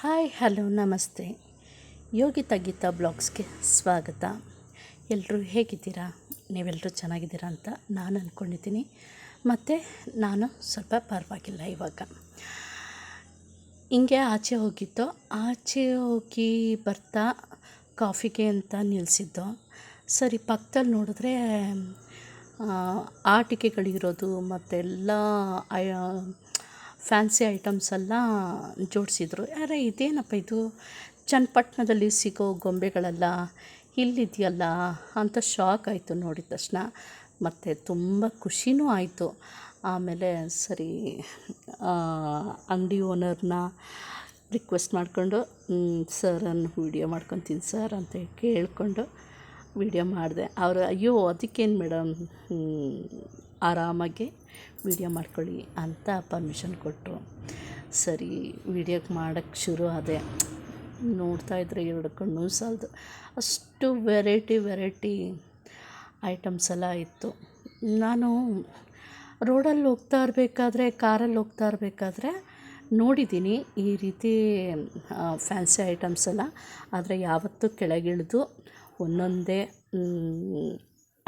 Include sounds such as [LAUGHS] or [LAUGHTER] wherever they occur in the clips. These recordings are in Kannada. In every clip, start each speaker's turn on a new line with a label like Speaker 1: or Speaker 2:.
Speaker 1: ಹಾಯ್, ಹಲೋ, ನಮಸ್ತೆ. ಯೋಗಿತಾ ಗೀತಾ ಬ್ಲಾಗ್ಸ್ಗೆ ಸ್ವಾಗತ. ಎಲ್ಲರೂ ಹೇಗಿದ್ದೀರಾ? ನೀವೆಲ್ಲರೂ ಚೆನ್ನಾಗಿದ್ದೀರಾ ಅಂತ ನಾನು ಅಂದ್ಕೊಂಡಿದ್ದೀನಿ ಮತ್ತು ನಾನು ಸ್ವಲ್ಪ ಪರವಾಗಿಲ್ಲ ಇವಾಗ. ಹಿಂಗೆ ಆಚೆ ಹೋಗಿದ್ದು. ಆಚೆ ಹೋಗಿ ಬರ್ತಾ ಕಾಫಿಗೆ ಅಂತ ನಿಲ್ಲಿಸಿದ್ದು ಸರಿ, ಪಕ್ಕದಲ್ಲಿ ನೋಡಿದ್ರೆ ಆಟಿಕೆಗಳಿರೋದು ಮತ್ತೆಲ್ಲ ಫ್ಯಾನ್ಸಿ ಐಟಮ್ಸ್ ಎಲ್ಲ ಜೋಡಿಸಿದ್ರು. ಅರೆ, ಇದೇನಪ್ಪ ಇದು? ಚನ್ನಪಟ್ಟಣದಲ್ಲಿ ಸಿಗೋ ಗೊಂಬೆಗಳೆಲ್ಲ ಇಲ್ಲಿದೆಯಲ್ಲ? ಅಂತ ಶಾಕ್ ಆಯಿತು ನೋಡಿದ ತಕ್ಷಣ. ಮತ್ತು ತುಂಬ ಖುಷಿನೂ ಆಯಿತು. ಆಮೇಲೆ ಸರಿ ಅಂಗಡಿ ಓನರ್ನ ರಿಕ್ವೆಸ್ಟ್ ಮಾಡಿಕೊಂಡು ಸರ್ ನಾನು ವೀಡಿಯೋ ಮಾಡ್ಕೊತೀನಿ ಸರ್ ಅಂತ ಕೇಳಿಕೊಂಡು ವೀಡಿಯೋ ಮಾಡಿದೆ. ಅವರು, ಅಯ್ಯೋ, ಅದಕ್ಕೇನು ಮೇಡಮ್ ಆರಾಮಾಗಿ ವೀಡಿಯೋ ಮಾಡ್ಕೊಳ್ಳಿ ಅಂತ ಪರ್ಮಿಷನ್ ಕೊಟ್ಟರು ಸರಿ ವೀಡಿಯೋಗೆ ಮಾಡೋಕ್ಕೆ ಶುರು ಆದೆ. ನೋಡ್ತಾ ಇದ್ರೆ ಎರಡು ಕಣ್ಣು ಸಾಲದು. ಅಷ್ಟು ವೆರೈಟಿ ವೆರೈಟಿ ಐಟಮ್ಸ್ ಎಲ್ಲ ಇತ್ತು. ನಾನು ರೋಡಲ್ಲಿ ಹೋಗ್ತಾ ಇರಬೇಕಾದ್ರೆ ಕಾರಲ್ಲಿ ಹೋಗ್ತಾ ಇರಬೇಕಾದ್ರೆ ನೋಡಿದ್ದೀನಿ ಈ ರೀತಿ ಫ್ಯಾನ್ಸಿ ಐಟಮ್ಸ್ ಎಲ್ಲ. ಆದರೆ ಯಾವತ್ತೂ ಕೆಳಗಿಳಿದು ಒಂದೊಂದೇ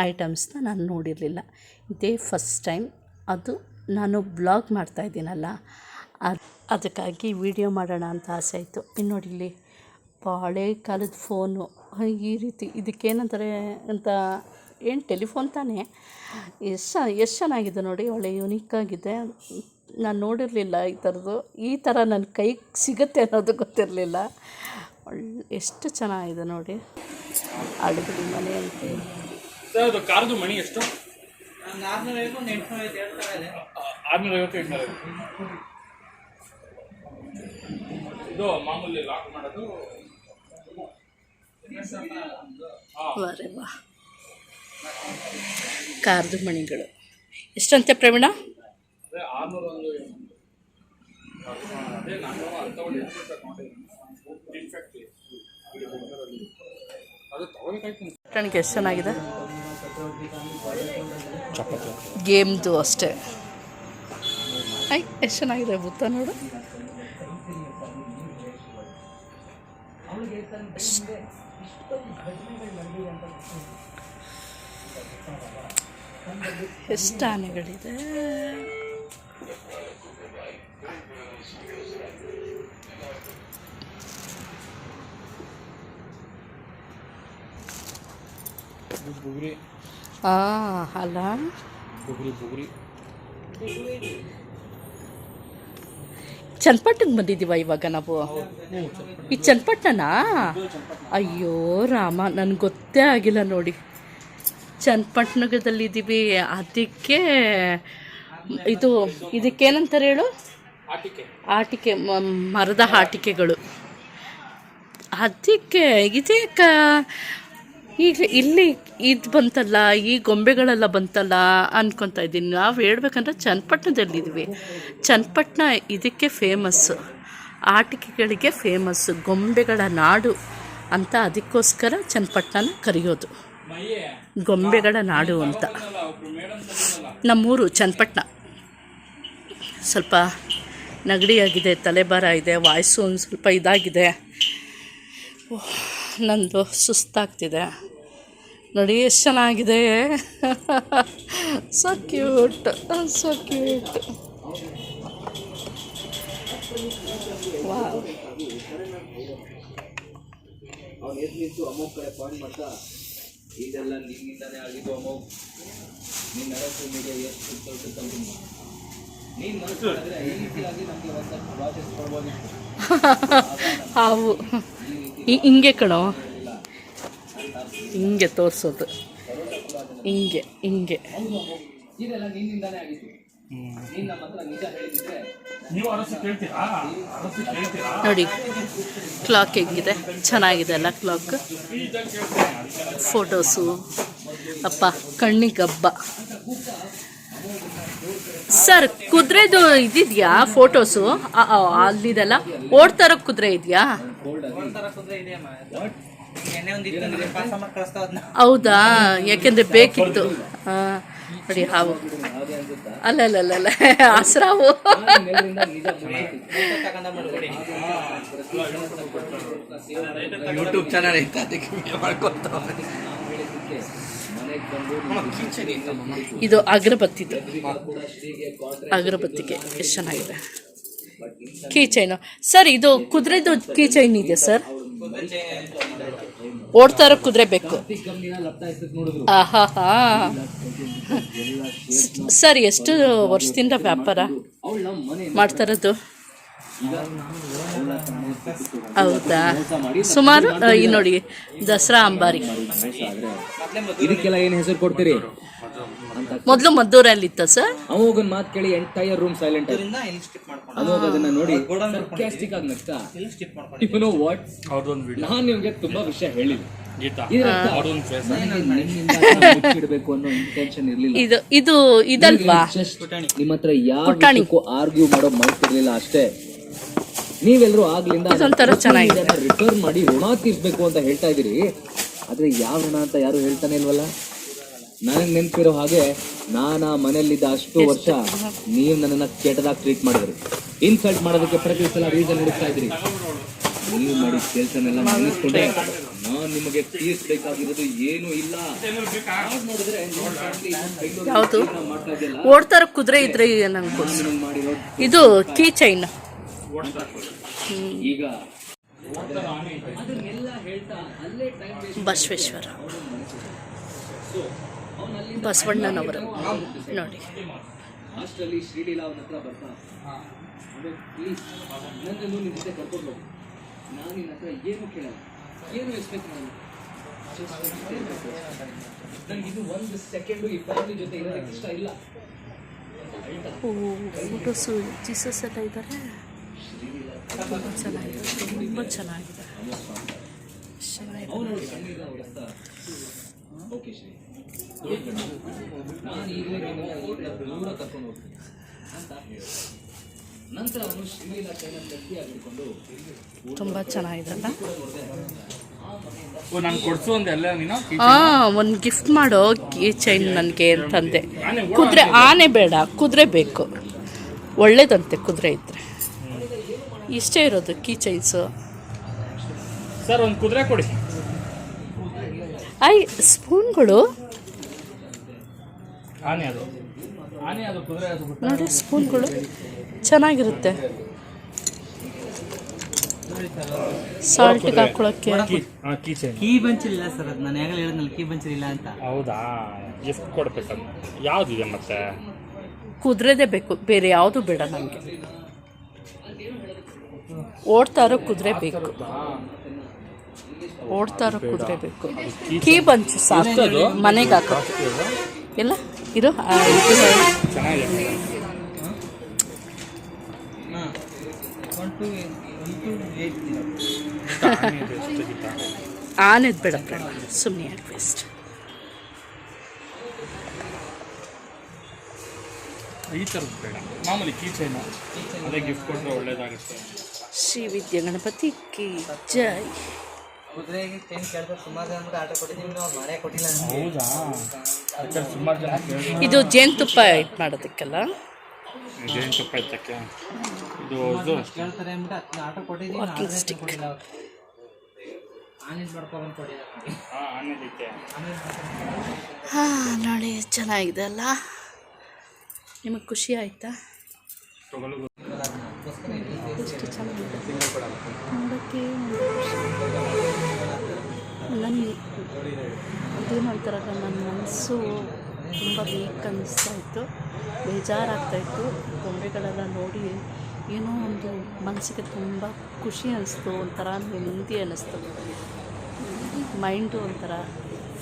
Speaker 1: ಐಟಮ್ಸ್ನ ನಾನು ನೋಡಿರಲಿಲ್ಲ. ಇದೇ ಫಸ್ಟ್ ಟೈಮ್ ಅದು ನಾನು ಬ್ಲಾಗ್ ಮಾಡ್ತಾಯಿದ್ದೀನಲ್ಲ ಅದು ಅದಕ್ಕಾಗಿ ವಿಡಿಯೋ ಮಾಡೋಣ ಅಂತ ಆಸೆ ಆಯಿತು. ಇನ್ನು ನೋಡಿ ಇಲ್ಲಿ ಬಾಳೆ ಕಾಲದ ಫೋನು. ಈ ರೀತಿ ಇದಕ್ಕೇನಂತಾರೆ ಅಂತ ಏನು ಟೆಲಿಫೋನ್ ತಾನೇ. ಎಷ್ಟು ಎಷ್ಟು ಚೆನ್ನಾಗಿದೆ ನೋಡಿ, ಒಳ್ಳೆ ಯುನೀಕ್ ಆಗಿದೆ. ನಾನು ನೋಡಿರಲಿಲ್ಲ ಈ ಥರದ್ದು. ಈ ಥರ ನನ್ನ ಕೈಗೆ ಸಿಗುತ್ತೆ ಅನ್ನೋದು ಗೊತ್ತಿರಲಿಲ್ಲ. ಒಳ್ಳೆ ಎಷ್ಟು ಚೆನ್ನಾಗಿದೆ ನೋಡಿ. ಅಡುಗೆ ಮನೆ ಅಂತ.
Speaker 2: ಸರ್ ಅದು ಕಾರ್ದು ಮಣಿ ಎಷ್ಟು? ಆರ್ನೂರ ಐವತ್ತು ಎಂಟುನೂರ ಇದು. ಮಾಮೂಲಿ ಲಾಕ್ ಮಾಡೋದು.
Speaker 1: ಕಾರದು ಮಣಿಗಳು. ಎಷ್ಟಂತೆ ಪ್ರವೀಣ?
Speaker 2: ಅದೇ ಆರ್ನೂರ ಒಂದು ಅದೇ ನಾನು
Speaker 1: ನನಗೆ ಎಷ್ಟು ಚೆನ್ನಾಗಿದೆ? ಗೇಮ್ದು ಅಷ್ಟೇ. ಐ ಎಷ್ಟು ಚೆನ್ನಾಗಿದೆ ಬುತ್ತ ನೋಡು. ಎಷ್ಟು ಆನೆಗಳಿದೆ.
Speaker 2: ಬುಗುರಿ
Speaker 1: ಅಲ್ಲ.
Speaker 2: ಬುಗುರಿ ಬುಗುರಿ
Speaker 1: ಚನ್ನಪಟ್ಟಣಕ್ಕೆ ಬಂದಿದ್ದೀವ ಇವಾಗ ನಾವು? ಈ ಚನ್ನಪಟ್ಟಣನಾ? ಅಯ್ಯೋ ರಾಮ ನನಗೆ ಗೊತ್ತೇ ಆಗಿಲ್ಲ ನೋಡಿ. ಚನ್ನಪಟ್ಟಣದಲ್ಲಿದ್ದೀವಿ. ಅದಕ್ಕೆ ಇದು ಇದಕ್ಕೇನಂತಾರೆ ಹೇಳು?
Speaker 2: ಆಟಿಕೆ.
Speaker 1: ಮರದ ಆಟಿಕೆಗಳು. ಅದಕ್ಕೆ ಇದೇ ಕ ಈಗ ಇಲ್ಲಿ ಇದು ಬಂತಲ್ಲ, ಈ ಗೊಂಬೆಗಳೆಲ್ಲ ಬಂತಲ್ಲ ಅನ್ಕೊತಾ ಇದ್ದೀನಿ. ನಾವು ಹೇಳ್ಬೇಕಂದ್ರೆ ಚನ್ನಪಟ್ಟಣದಲ್ಲಿದ್ವಿ. ಚನ್ನಪಟ್ಟಣ ಇದಕ್ಕೆ ಫೇಮಸ್ಸು ಆಟಿಕೆಗಳಿಗೆ ಫೇಮಸ್ಸು ಗೊಂಬೆಗಳ ನಾಡು ಅಂತ ಅದಕ್ಕೋಸ್ಕರ ಚನ್ನಪಟ್ಟಣನ ಕರೆಯೋದು. ಗೊಂಬೆಗಳ ನಾಡು ಅಂತ. ನಮ್ಮೂರು ಚನ್ನಪಟ್ಟಣ. ಸ್ವಲ್ಪ ನಗಡಿಯಾಗಿದೆ, ತಲೆಭಾರ ಇದೆ, ವಾಯ್ಸು ಒಂದು ಸ್ವಲ್ಪ ಇದಾಗಿದೆ. ನಂದು ಸುಸ್ತಾಗ್ತಿದೆ. ನೋಡಿ ಎಷ್ಟು ಚೆನ್ನಾಗಿದೆ ಸೊ ಕ್ಯೂಟ್ ಸೊ ಕ್ಯೂಟ್
Speaker 3: ಇದೆಲ್ಲ ನಿನ್ನಿಂದಾನೇ ಆಗಿದ್ದು ಎಷ್ಟು ನೀನು. ಈಸಿಯಾಗಿ ನಮಗೆ ಒಂದು ಕೊಡ್ಬೋದಿತ್ತು. [LAUGHS]
Speaker 1: ಹಾವು. ಹಿಂಗೆ ಕಣೋ. ಹಿಂಗೆ ತೋರಿಸೋದು. ಹಿಂಗೆ ಹಿಂಗೆ.
Speaker 3: ಇದೆಲ್ಲ ನಿನ್ನಿಂದಾನೇ ಆಗಿದ್ದು ನೀನು ನಮ್ಮ ನಿಜ ಹೇಳಿದ್ರೆ
Speaker 2: ನೀವು ಅರಸು ಕೇಳ್ತೀರಾ? ಅರಸು ಕೇಳ್ತೀರಾ?
Speaker 1: ನೋಡಿ ಕ್ಲಾಕ್ ಹೆಂಗಿದೆ? ಚೆನ್ನಾಗಿದೆ ಅಲ್ಲ ಕ್ಲಾಕ್ ಫೋಟೋಸು ಅಪ್ಪ ಕಣ್ಣಿಗೆ ಹಬ್ಬ ಸರ್ ಕುದುರೆದು ಇದಿದೆಯಾ ಫೋಟೋಸು ಅಲ್ಲಿದೆಲ್ಲ? ಓಡ್ತಾ ಇರೋ ಕುದುರೆ ಇದೆಯಾ ಹೌದಾ? ಯಾಕೆಂದ್ರೆ ಬೇಕಿತ್ತು. ಹಾಂ ನೋಡಿ ಹಾವು. ಅಲ್ಲ ಅಲ್ಲ ಅಲ್ಲ ಹಸ್ರಾವು.
Speaker 3: ಯೂಟ್ಯೂಬ್ ಚಾನಲ್ ಐತೆ ಅದಕ್ಕೆ
Speaker 1: ಇದು ಅಗ್ರಬತ್ತಿದು. ಅಗರಬತ್ತಿಗೆ ಎಷ್ಟು ಚೆನ್ನಾಗಿದೆ. ಕೀ ಚೈನು ಸರ್ ಇದು ಕುದುರೆದು ಕೀ ಚೈನ್ ಇದೆ ಸರ್? ಓಡ್ತಾ ಇರೋ ಕುದುರೆ ಬೇಕು
Speaker 3: ಕಂಪ್ನಿನ ಲಪ್ತಾ ಇರ್ತದೆ ನೋಡಿದ್ರು
Speaker 1: ಆಹಾ. ಸರ್ ಎಷ್ಟು ವರ್ಷದಿಂದ ವ್ಯಾಪಾರ
Speaker 3: ಮಾಡ್ತಾರದು?
Speaker 1: ಮಾಡ್ತಾ ಇರೋದು. ಹೌದಾ? ಸುಮಾರು ಈ ನೋಡಿ ದಸರಾ ಅಂಬಾರಿ.
Speaker 3: ಇದಕ್ಕೆಲ್ಲ ಏನ್ ಹೆಸರು ಕೊಡ್ತೀರಿ?
Speaker 1: ಮೊದಲು ಮದ್ದೂರಲ್ಲಿ ಇತ್ತ ಸರ್
Speaker 3: ಅವನ ಮಾತು ಕೇಳಿ ಎಂಟೈರ್ ರೂಮ್ ಸೈಲೆಂಟ್ ಅಮೋಗ್ ಅದನ್ನ ನೋಡಿ sarcastic ಆಗಿ ನಗ್ತಾ. ಯು ನೋ ವಾಟ್ ನಾನ್ ನಿಮ್ಗೆ ತುಂಬಾ ವಿಷಯ ಹೇಳಿಲ್ಲ ಇಡಬೇಕು ಅನ್ನೋ ಇಂಟೆನ್ಷನ್ ಇರ್ಲಿಲ್ಲ.
Speaker 1: ಇದು ಇದು ಇದಲ್ವಾ?
Speaker 3: ನಿಮ್ಮ ಹತ್ರ ಯಾವ
Speaker 1: ಪುಟಾಣಿ.
Speaker 3: ಆರ್ಗ್ಯೂ ಮಾಡೋ ಮನಸ್ಸಿರ್ಲಿಲ್ಲ ಅಷ್ಟೇ. ನೀವೆಲ್ಲರೂ ಆಗ್ಲಿಂದ. ರಿಟರ್ನ್ ಮಾಡಿ ಋಣ ತೀರ್ಸ್ಬೇಕು ಅಂತ ಹೇಳ್ತಾ ಇದೀರಿ ಆದ್ರೆ ಯಾವ ಋಣ ಅಂತ ಯಾರು ಹೇಳ್ತಾನೆ ಇಲ್ವಲ್ಲ? ನನಗೆ ನೆನಪಿರೋ ಹಾಗೆ ನಾನ ಮನೆಯಲ್ಲಿದ್ದ ಅಷ್ಟು ವರ್ಷ ನೀವು ನನ್ನನ್ನ ಕೆಟ್ಟದಾಗಿ ಟ್ರೀಟ್ ಮಾಡಿದ್ರಿ. ಇನ್ಸಲ್ಟ್ ಮಾಡೋದಕ್ಕೆ ಪ್ರತಿ ಸಲ ರೀಸನ್ ಹುಡುಕ್ತಾ ಇದ್ರಿ. ನೀವು ಮಾಡಿದ ಕೆಲಸನೆಲ್ಲ ನೆನೆಸ್ಕೊಂಡೆ ನಾನು ನಿಮಗೆ ತೀರಿಸಬೇಕಾಗಿರೋದು ಏನೂ ಇಲ್ಲ. ನೋಡಿದ್ರೆ
Speaker 1: ಯಾವುದು?
Speaker 3: ಜೀವನ ಮಾಡ್ತಾ
Speaker 1: ಓಡ್ತಾ ಇರೋ ಕುದುರೆ ಇದ್ರೆ ನಂಗೆ ಇದು ಕೀ ಚೈನ್
Speaker 3: ಈಗ
Speaker 1: ಬಸವೇಶ್ವರ. ಬಸವಣ್ಣನವರು. ನೋಡಿ.
Speaker 3: ಅಷ್ಟರಲ್ಲಿ ಶ್ರೀಲೀಲಾ ಅವನ ಹತ್ರ ಬರ್ತಾ. ಪ್ಲೀಸ್ ನನ್ನನ್ನು ನಿನ್ನ ಜೊತೆ ಕರ್ಕೊಂಡು ಹೋಗು. ನಾನು ನಿನ್ನ ಹತ್ರ ಏನು ಕೇಳಲ್ಲ ಏನು ಎಕ್ಸ್ಪೆಕ್ಟ್ ಮಾಡಲ್ಲ ನನಗೆ ಇದು ಒಂದು ಸೆಕೆಂಡು ಈ ಫ್ಯಾಮಿಲಿ ಜೊತೆ ಇರೋದಕ್ಕೆ ಇಷ್ಟ ಇಲ್ಲ.
Speaker 1: ಫೋಟೋಸು ಜೀಸಸ್ ಎಲ್ಲ ಇದ್ದಾರೆ ತುಂಬ ಚೆನ್ನಾಗಿದೆ. ತುಂಬ ಚೆನ್ನಾಗಿದೆ. ಚೆನ್ನಾಗಿದೆ
Speaker 3: ಓಕೆ ಶ್ರೀ. ನಾನು ಈಗಲೇ ನಿಮ್ಮನ್ನ ಈಗಲೇ ದೂರ ಕರ್ಕೊಂಡು ಹೋಗ್ತೀನಿ ಅಂತ ನಂತರ ಅವನು ಶ್ರೀಲೀಲಾ ಕೈನ ಗಟ್ಟಿಯಾಗಿ ಹಿಡ್ಕೊಂಡು
Speaker 1: ತುಂಬ ಚೆನ್ನಾಗಿದೆಲ್ಲ ಒಂದು ಗಿಫ್ಟ್ ಮಾಡೋ ಕೀ ಚೈನ್ ನನಗೆ ಅಂತಂದೆ. ಕುದುರೆ ಆನೆ ಬೇಡ ಕುದುರೆ ಬೇಕು. ಒಳ್ಳೇದಂತೆ ಕುದುರೆ ಇದ್ರೆ. ಇಷ್ಟೇ ಇರೋದು ಕೀ ಚೈನ್ಸು
Speaker 2: ಸರ್ ಒಂದು ಕುದುರೆ ಕೊಡಿ.
Speaker 1: ಐ ಸ್ಪೂನ್ಗಳು
Speaker 2: ಆನೆ ಅದು. ಆನೆ ಅದು ಕುದುರೆ ಅದು
Speaker 1: ನೋಡಿ ಸ್ಪೂನ್ಗಳು ಚೆನ್ನಾಗಿರುತ್ತೆ. ಸಾಲ್ಟಿಗೆ ಹಾಕೊಳಕ್ಕೆ.
Speaker 2: ಕೀ ಹಾಂ ಕೀ ಚೈನ್
Speaker 4: ಕೀ ಬಂಚಿಲ್ಲ ಸರ್ ಅದು. ನಾನು ಯಾಗಲೇ ಹೇಳಿದ್ನಲ್ಲ ಕೀ ಬಂಚಿಲ್ಲ ಅಂತ.
Speaker 2: ಹೌದಾ? ಕೊಡ್ಬೇಕಂತ? ಯಾವುದು ಮತ್ತೆ?
Speaker 1: ಕುದುರೆದೇ ಬೇಕು. ಬೇರೆ ಯಾವುದು ಬೇಡ ನಮಗೆ. ಓಡ್ತಾ ಇರೋ ಕುದುರೆ ಬೇಕು. ಓಡ್ತಾ ಇರೋ ಕುದುರೆ ಬೇಕು. ಕೀ ಬಂಚು ಸಾಕು. ಮನೆಗೆ ಹಾಕೋ ಇಲ್ಲ ಇರು ಆನೆದು ಬೇಡ ಬೇಡ ಸುಮ್ಮನೆ ಯಾಕೆ ವೇಸ್ಟ್
Speaker 2: ಈ ಥರದ್ದು ಬೇಡ. ಮಾಮೂಲಿ ಕೀ ಚೈನು ಅದೇ ಗಿಫ್ಟ್ ಕೊಟ್ಟರೆ ಒಳ್ಳೇದಾಗುತ್ತೆ.
Speaker 1: ಶ್ರೀ ವಿದ್ಯಾ ಗಣಪತಿ ಕಿ ಜೈ.
Speaker 4: ಕುದುರೆಗೆ ಚೇಂಜ್ ಕೇಳ್ತಾರೆ ಸುಮಾರು ಜನ ಆಟ ಆರ್ಡರ್ ಕೊಟ್ಟಿದ್ದೀವಿ ನಾವು ಮಾಡೇ ಕೊಟ್ಟಿಲ್ಲ.
Speaker 2: ಹೌದಾ?
Speaker 1: ಇದು ಜೇನುತುಪ್ಪ ಇದು ಮಾಡೋದಕ್ಕೆಲ್ಲ?
Speaker 2: ಜೇನುತುಪ್ಪ ಇತ್ತಕ್ಕೆ ಇದು ಹಾಂ
Speaker 1: ನೋಡಿ ಚೆನ್ನಾಗಿದೆ ಅಲ್ಲ? ನಿಮಗೆ ಖುಷಿ ಆಯ್ತಾ? ಎಷ್ಟು ಚೆನ್ನಾಗಿದೆ? ನನ್ನ ಅದೇನು ಅಂತಾರಲ್ಲ ನನ್ನ ಮನಸ್ಸು ತುಂಬ ವೀಕ್ ಅನ್ನಿಸ್ತಾ ಇತ್ತು. ಬೇಜಾರಾಗ್ತಾಯಿತ್ತು ಗೊಂಬೆಗಳೆಲ್ಲ ನೋಡಿ ಏನೋ ಒಂದು ಮನಸ್ಸಿಗೆ ತುಂಬ ಖುಷಿ ಅನ್ನಿಸ್ತು ಒಂಥರ ನೆಮ್ಮದಿ ಅನ್ನಿಸ್ತು ಮೈಂಡು ಒಂಥರ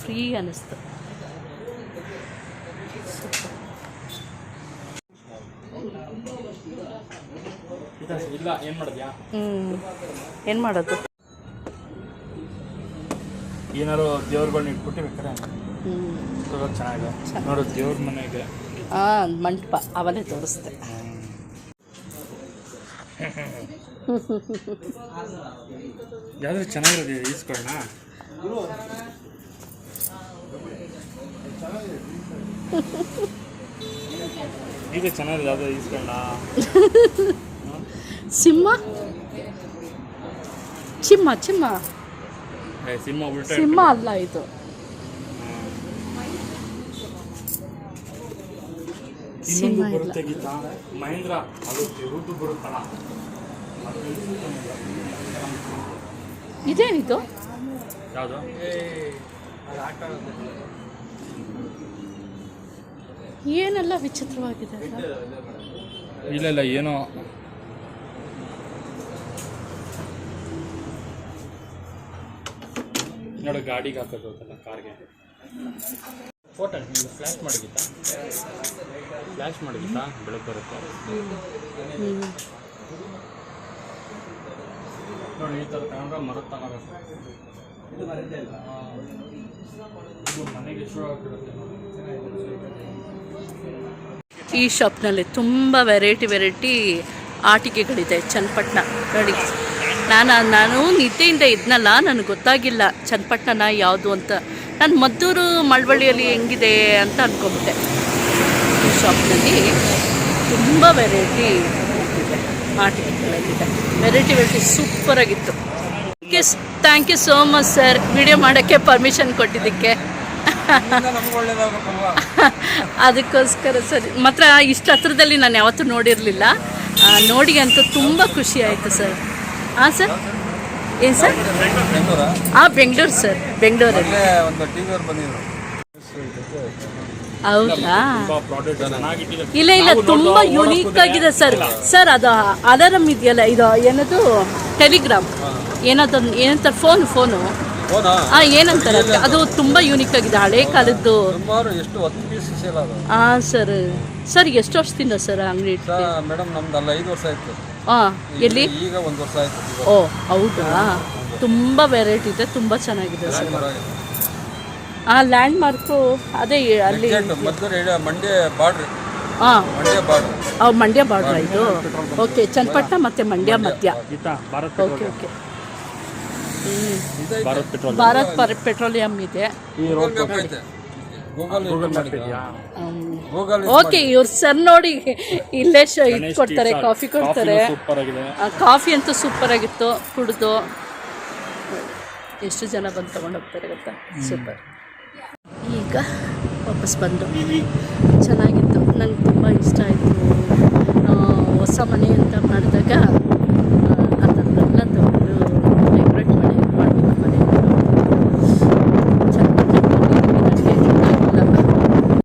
Speaker 1: ಫ್ರೀ ಅನ್ನಿಸ್ತು ಹ್ಞೂ ಏನು ಮಾಡೋದು?
Speaker 2: ಏನಾರು ದೇವ್ರುಗಳ್ನ ಇಟ್ಬಿಟ್ಟು ಬೇಕಾರೆ ಚೆನ್ನಾಗಿದೆ ನೋಡು ದೇವ್ರ ಮನೆಗೆ.
Speaker 1: ಹಾಂ ಮಂಟಪ ಅವಲೇ ತೋರಿಸ್ದೆ
Speaker 2: ಯಾವ್ದಾದ್ರು ಚೆನ್ನಾಗಿರೋದು ಈಸ್ಕೊಳ್ಳೋಣ ಈಗ ಚೆನ್ನಾಗಿದೆ ಯಾವ್ದು ಈಸ್ಕೊಳ್ಳೋಣ
Speaker 1: ಸಿಂಹ? ಚಿಮ್ಮ ಚಿಮ್ಮ.
Speaker 2: ಸಿಂಹ
Speaker 1: ಅಲ್ಲ ಇದು.
Speaker 2: ಇನ್ನೊಂದು ಬರುತ್ತೆ ಗೀತಾ. ಮಹೇಂದ್ರ ಅದು ತಿರುದು ಬರುತ್ತಲ್ಲ.
Speaker 1: ಇದೇನಿದು?
Speaker 2: ಯಾವುದು?
Speaker 1: ಏನೆಲ್ಲ ವಿಚಿತ್ರವಾಗಿದೆ?
Speaker 2: ಇಲ್ಲ ಇಲ್ಲ ಏನೋ ನೋಡು ಗಾಡಿಗೆ ಹಾಕೋದು ಅದಲ್ಲ ಕಾರ್ಗೆ. ಫೋಟೋ ನಿಮ್ಗೆ ಫ್ಲ್ಯಾಶ್ ಮಾಡಿಗಿತ್ತಾ ಫ್ಲ್ಯಾಶ್ ಮಾಡಿಗಿತ್ತಾ ಬೆಳಗ್ಗೆ ಬರುತ್ತೆ. ನೋಡಿ ಈ ಥರ ತಗೊಂಡ್ರೆ ಮರದ ತಗೋಬೇಕು. ಇದು ಮನೆಗೆ ಶೋ ಆಗಿರುತ್ತೆ ನೋಡಿ.
Speaker 1: ಈ ಶಾಪ್ನಲ್ಲಿ ತುಂಬ ವೆರೈಟಿ ವೆರೈಟಿ ಆಟಿಕೆಗಳಿದೆ ಚನ್ನಪಟ್ಟಣ ನೋಡಿ ನಾನು ನಾನು ನಿದ್ದೆಯಿಂದ ಇದ್ನಲ್ಲ, ನನಗೆ ಗೊತ್ತಾಗಿಲ್ಲ ಚನ್ನಪಟ್ಟಣ ಯಾವುದು ಅಂತ. ನಾನು ಮದ್ದೂರು ಮಳವಳ್ಳಿಯಲ್ಲಿ ಹೆಂಗಿದೆ ಅಂತ ಅಂದ್ಕೊಂಬಿಟ್ಟೆ ಈ ಶಾಪ್ನಲ್ಲಿ ತುಂಬ ವೆರೈಟಿ ಇದೆ ಆಟಿಕೆಗಳಲ್ಲಿದೆ variety variety ಸೂಪರಾಗಿತ್ತು thank you so much sir video ಮಾಡೋಕ್ಕೆ ಪರ್ಮಿಷನ್ ಕೊಟ್ಟಿದ್ದಕ್ಕೆ. [LAUGHS] ಅದಕ್ಕೋಸ್ಕರ ಸರ್, ಮಾತ್ರ ಇಷ್ಟು ಹತ್ರದಲ್ಲಿ ನಾನು ಯಾವತ್ತೂ ನೋಡಿರಲಿಲ್ಲ. ನೋಡಿ ಅಂತೂ ತುಂಬ ಖುಷಿ ಆಯಿತು ಸರ್ ಹಾಂ ಸರ್? ಏನು ಸರ್? ಹಾಂ ಬೆಂಗಳೂರು ಸರ್ ಬೆಂಗಳೂರಲ್ಲಿ ಹೌದಾ? ಇಲ್ಲ ಇಲ್ಲ ತುಂಬ ಯುನೀಕ್ ಆಗಿದೆ ಸರ್. ಸರ್ ಅದು ಅಲಾರಮ್ ಇದೆಯಲ್ಲ ಇದು ಏನದು? ಟೆಲಿಗ್ರಾಮ್ ಏನಂತ ಏನಂತಾರೆ ಫೋನ್ ಫೋನು ಹಾ ಏನಂತಾರೆ ಅದು ತುಂಬ ಯೂನಿಕ್ ಆಗಿದೆ ಹಳೆ ಕಾಲದ್ದು. ಹಾಂ ಸರ್. ಸರ್ ಎಷ್ಟು ವರ್ಷದಿಂದ ಸರ್ ಅಂಗಡಿ
Speaker 5: ಮೇಡಮ್ ಮೇಡಮ್ ನಮ್ದಲ್ಲ ಐದು ವರ್ಷ ಆಯ್ತು.
Speaker 1: ಹಾಂ ಎಲ್ಲಿ?
Speaker 5: ಈಗ ಒಂದು ವರ್ಷ ಆಯ್ತು
Speaker 1: ಓ ಹೌದಾ? ತುಂಬ ವೆರೈಟಿ ಇದೆ ತುಂಬ ಚೆನ್ನಾಗಿದೆ ಸರ್. ಆ ಲ್ಯಾಂಡ್ ಮಾರ್ಕು ಅದೇ ಅಲ್ಲಿ
Speaker 5: ಮಂಡ್ಯ ಬಾರ್ಡ್ರ್.
Speaker 1: ಹಾಂ.
Speaker 5: ಮಂಡ್ಯ ಬಾರ್ಡ್ರ್.
Speaker 1: ಮಂಡ್ಯ ಬಾರ್ಡ್ರ ಇದು. ಓಕೆ ಚನ್ನಪಟ್ಟಣ ಮತ್ತು ಮಂಡ್ಯ ಮಧ್ಯ.
Speaker 2: Geetha Bharat
Speaker 1: okay okay.
Speaker 2: Bharat petrol
Speaker 1: Bharat per petroleum ಇದೆ. ಓಕೆ ಇವ್ರು ಸರ್ ನೋಡಿ ಇಲ್ಲೇ ಇದು ಕೊಡ್ತಾರೆ ಕಾಫಿ ಕೊಡ್ತಾರೆ. ಕಾಫಿ ಅಂತೂ ಸೂಪರ್ ಆಗಿತ್ತು ಕುಡಿದು. ಎಷ್ಟು ಜನ ಬಂದು ತೊಗೊಂಡು ಹೋಗ್ತಾರೆ ಗೊತ್ತಾ? ಸೂಪರ್ ಈಗ ವಾಪಸ್ ಬಂದು. ಚೆನ್ನಾಗಿತ್ತು. ನಂಗೆ ತುಂಬ ಇಷ್ಟ ಆಯಿತು. ಹೊಸ ಮನೆ ಅಂತ ಮಾಡಿದಾಗ